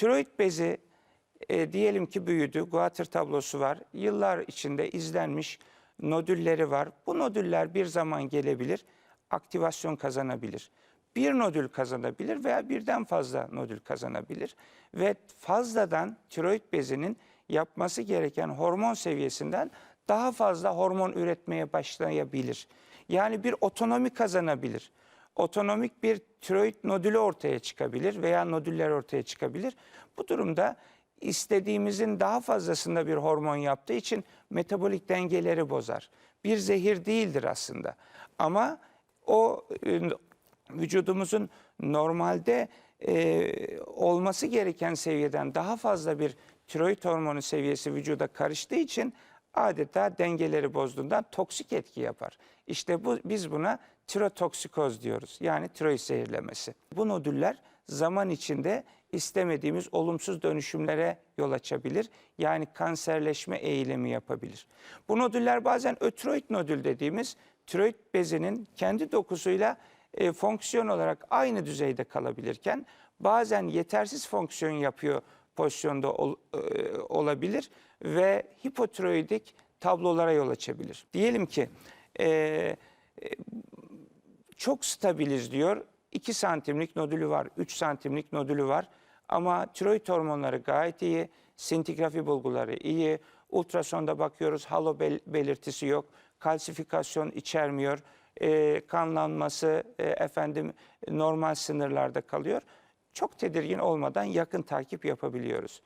Tiroid bezi e, diyelim ki büyüdü, guatr tablosu var. Yıllar içinde izlenmiş nodülleri var. Bu nodüller bir zaman gelebilir, aktivasyon kazanabilir. Bir nodül kazanabilir veya birden fazla nodül kazanabilir. Ve fazladan tiroid bezinin yapması gereken hormon seviyesinden daha fazla hormon üretmeye başlayabilir. Yani bir otonomi kazanabilir. Otonomik bir tiroid nodülü ortaya çıkabilir veya nodüller ortaya çıkabilir. Bu durumda istediğimizin daha fazlasında bir hormon yaptığı için metabolik dengeleri bozar. Bir zehir değildir aslında. Ama o e, vücudumuzun normalde e, olması gereken seviyeden daha fazla bir tiroid hormonu seviyesi vücuda karıştığı için adeta dengeleri bozduğundan toksik etki yapar. İşte bu biz buna tirotoksikoz diyoruz. Yani tiroid zehirlemesi. Bu nodüller zaman içinde istemediğimiz olumsuz dönüşümlere yol açabilir. Yani kanserleşme eğilimi yapabilir. Bu nodüller bazen ötroid nodül dediğimiz tiroid bezinin kendi dokusuyla e, fonksiyon olarak aynı düzeyde kalabilirken bazen yetersiz fonksiyon yapıyor pozisyonda ol- e, olabilir ve hipotiroidik tablolara yol açabilir. Diyelim ki e, e, çok stabiliz diyor. 2 santimlik nodülü var, 3 santimlik nodülü var. Ama tiroid hormonları gayet iyi, sintigrafi bulguları iyi, ultrasonda bakıyoruz halo bel- belirtisi yok, kalsifikasyon içermiyor, e, kanlanması e, efendim normal sınırlarda kalıyor. Çok tedirgin olmadan yakın takip yapabiliyoruz.